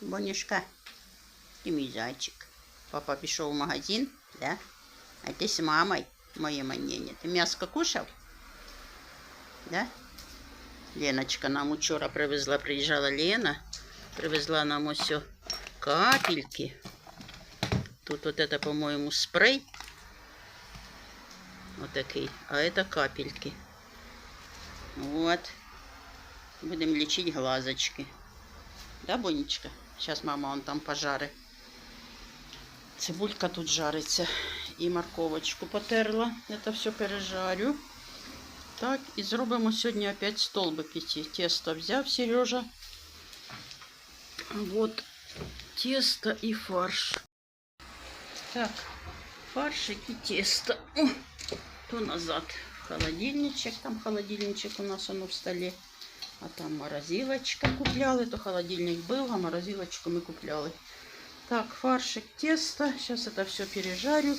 Бонюшка, ти мій зайчик. Папа пішов в магазин, да? А ти з мамою, моє манєння. Ти м'яско кушав? Да? Леночка нам вчора привезла, приїжджала Лена, привезла нам ось капельки. Тут вот это, по-моему, спрей. Вот такой. А это капельки. Вот. Будем лечить глазочки. Да, Бонечка? Сейчас мама он там пожарит. Цибулька тут жариться. І морковочку потерла. Это все пережарю. Так, і зробимо сьогодні опять столбики ті. Тесто взяв Сережа. Вот тесто і фарш. Так, фаршик і тесто. О, то назад в холодильничек. Там холодильничек у нас оно в столе. А там морозилочка купляли. То холодильник был, а морозилочку мы купляли. Так, фаршик, тесто. Сейчас это все пережарю.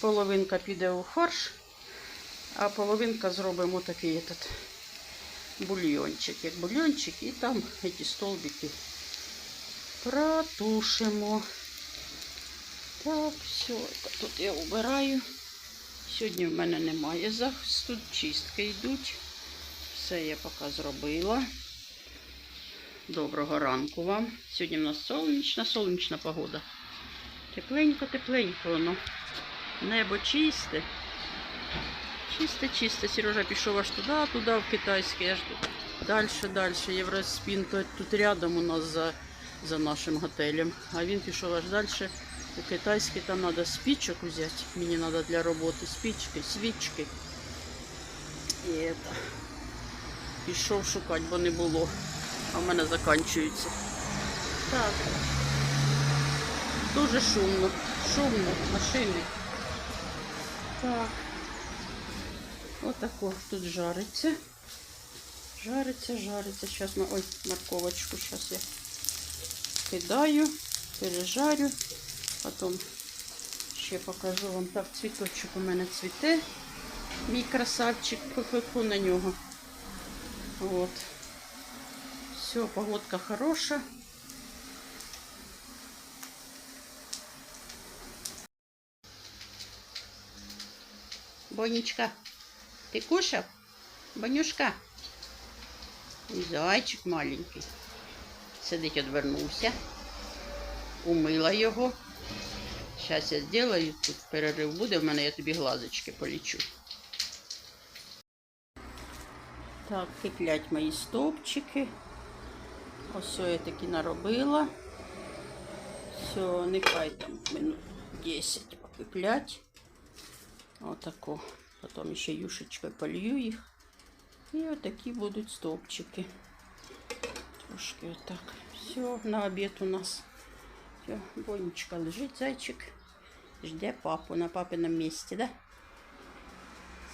Половинка піде у фарш, а половинка зробимо такий этот бульйончик, як бульйончик, і там ці столбики протушимо. Так, все, это тут я убираю. Сьогодні в мене немає захисту, чистки йдуть. Все я поки зробила. Доброго ранку вам. Сьогодні в нас сонячна, сонячна погода. Тепленько, тепленько воно. Небо чисте. Чисте, чисте. Сережа пішов аж туди, туди, в китайське. Далі, далі. Євроспін тут, рядом у нас за, за нашим готелем. А він пішов аж далі. У китайський там треба спичок взяти. Мені треба для роботи спички, свічки. І это. Пішов шукати, бо не було. А в мене закінчується. Так. Дуже шумно. Шумно, машини. Так. Отако тут жариться. Жариться, жариться. Зараз ми... Ой, морковочку зараз я кидаю, пережарю. Потім ще покажу вам. Так, цвіточок у мене цвіте. Мій красавчик, фу на нього. Вот. Все, погодка хороша. Бонечка, ты кушал? Бонюшка? Зайчик маленький. Сидить, одвернувся. Умила його. Зараз я зроблю, тут перерив буде, в мене я тобі глазочки полічу. Так, киплять мої стовпчики. Ось я таки наробила. Все, нехай там минут 10 покиплять. Отако. Потім ще юшечкою полью їх. І отакі будуть стовпчики. Трошки отак. Все, на обід у нас. Все, Бонечка лежить, зайчик. Жде папу на папиному місці, да?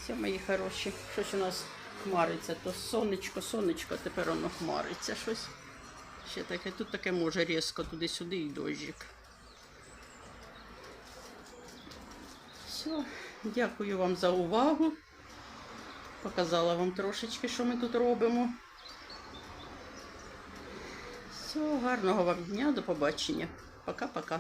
Все, мої хороші. Щось у нас Хмариться. То сонечко, сонечко, тепер воно хмариться щось. Ще таке, тут таке може різко туди-сюди і дощик. Все, дякую вам за увагу. Показала вам трошечки, що ми тут робимо. Все, гарного вам дня, до побачення. Пока-пока.